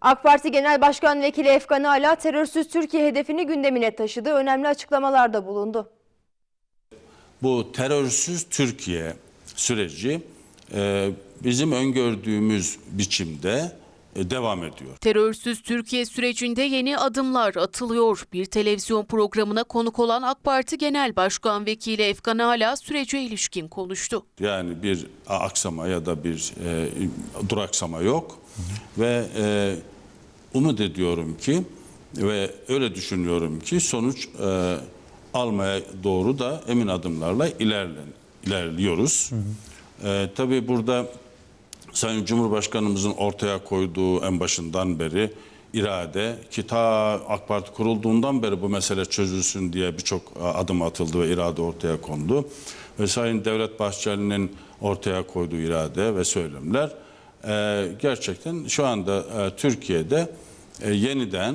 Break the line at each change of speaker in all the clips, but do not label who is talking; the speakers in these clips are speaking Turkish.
AK Parti Genel Başkan Vekili Efkan Ala terörsüz Türkiye hedefini gündemine taşıdı. Önemli açıklamalarda bulundu.
Bu terörsüz Türkiye süreci e, bizim öngördüğümüz biçimde devam ediyor.
Terörsüz Türkiye sürecinde yeni adımlar atılıyor. Bir televizyon programına konuk olan AK Parti Genel Başkan Vekili Efkan Ala sürece ilişkin konuştu.
Yani bir aksama ya da bir e, duraksama yok ve e, umut ediyorum ki ve öyle düşünüyorum ki sonuç e, almaya doğru da emin adımlarla ilerlen, ilerliyoruz. E, tabii burada Sayın Cumhurbaşkanımızın ortaya koyduğu en başından beri irade ki ta AK Parti kurulduğundan beri bu mesele çözülsün diye birçok e, adım atıldı ve irade ortaya kondu. Ve Sayın Devlet Bahçeli'nin ortaya koyduğu irade ve söylemler e, gerçekten şu anda e, Türkiye'de e, yeniden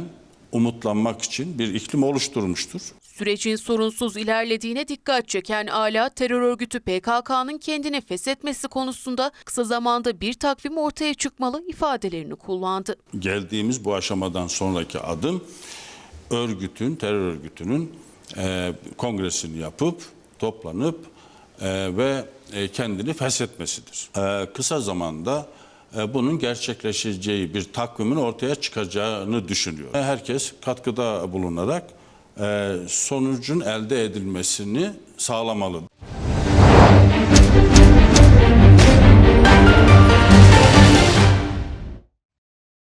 umutlanmak için bir iklim oluşturmuştur.
Sürecin sorunsuz ilerlediğine dikkat çeken Ala, terör örgütü PKK'nın kendini feshetmesi konusunda kısa zamanda bir takvim ortaya çıkmalı ifadelerini kullandı.
geldiğimiz bu aşamadan sonraki adım örgütün, terör örgütünün e, kongresini yapıp toplanıp e, ve e, kendini feshetmesidir. E, kısa zamanda e, bunun gerçekleşeceği bir takvimin ortaya çıkacağını düşünüyor. Herkes katkıda bulunarak sonucun elde edilmesini sağlamalı.